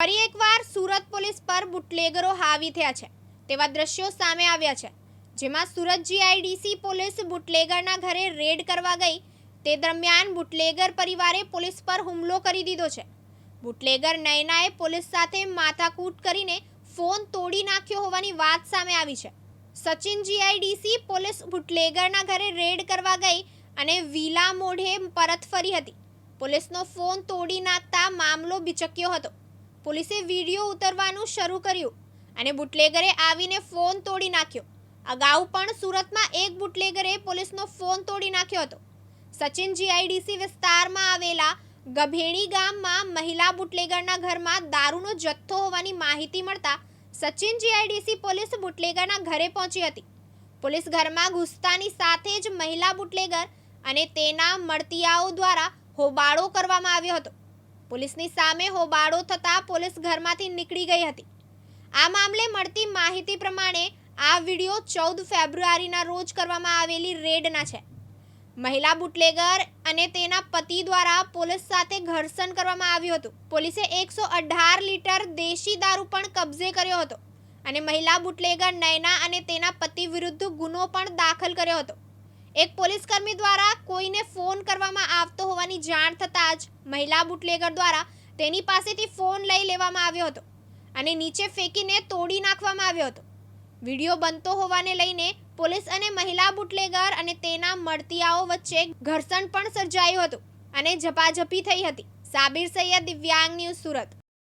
ફરી એકવાર સુરત પોલીસ પર બુટલેગરો હાવી થયા છે. તેવા દ્રશ્યો સામે આવ્યા છે. જેમાં સુરત જીઆઈડીસી પોલીસ બુટલેગરના ઘરે રેડ કરવા ગઈ. તે દરમિયાન બુટલેગર પરિવારે પોલીસ પર હુમલો કરી દીધો છે. બુટલેગર નયનાએ પોલીસ સાથે માથાકૂટ કરીને ફોન તોડી નાખ્યો હોવાની વાત સામે આવી છે. સચિન જીઆઈડીસી પોલીસ બુટલેગરના ઘરે રેડ કરવા ગઈ અને વિલા મોઢે પરત ફરી હતી. પોલીસનો ફોન તોડી નાખતા મામલો બિચક્યો હતો. પોલીસે વીડિયો ઉતરવાનું શરૂ કર્યું અને બુટલેગરે આવીને ફોન તોડી નાખ્યો. અગાઉ પણ સુરતમાં એક બુટલેગરે પોલીસનો ફોન તોડી નાખ્યો હતો. સચિન જીઆઈડીસી વિસ્તારમાં આવેલા ગભેણી ગામમાં મહિલા બુટલેગરના ઘરમાં દારૂનો જથ્થો હોવાની માહિતી મળતા સચિન જીઆઈડીસી પોલીસ બુટલેગરના ઘરે પહોંચી હતી. પોલીસ ઘરમાં ઘૂસતાની સાથે જ મહિલા બુટલેગર અને તેના મળતિયાઓ દ્વારા હોબાળો કરવામાં આવ્યો હતો. પોલીસની સામે હોબાળો થતાં પોલીસ ઘરમાંથી નીકળી ગઈ હતી. આ મામલે મળતી માહિતી પ્રમાણે આ વીડિયો ચૌદ ફેબ્રુઆરીના રોજ કરવામાં આવેલી રેડના છે. મહિલા બુટલેગર અને તેના પતિ દ્વારા પોલીસ સાથે ઘર્ષણ કરવામાં આવ્યું હતું. પોલીસે એકસો અઢાર લીટર દેશી દારૂ પણ કબજે કર્યો હતો અને મહિલા બુટલેગર નયના અને તેના પતિ વિરુદ્ધ ગુનો પણ દાખલ કર્યો હતો. એક પોલીસકર્મી દ્વારા કોઈને ફોન કરવામાં આવતો હોવાની જાણ થતાં જ મહિલા બુટલેગર દ્વારા તેની પાસેથી ફોન લઈ લેવામાં આવ્યો હતો અને નીચે ફેંકીને તોડી નાખવામાં આવ્યો હતો. વીડિયો બનતો હોવાને લઈને પોલીસ અને મહિલા બુટલેગર અને તેના મળતિયાઓ વચ્ચે ઘર્ષણ પણ સર્જાયું હતું અને ઝપાઝપી થઈ હતી. સાબિર સૈયદ, દિવ્યાંગ ન્યૂઝ સુરત.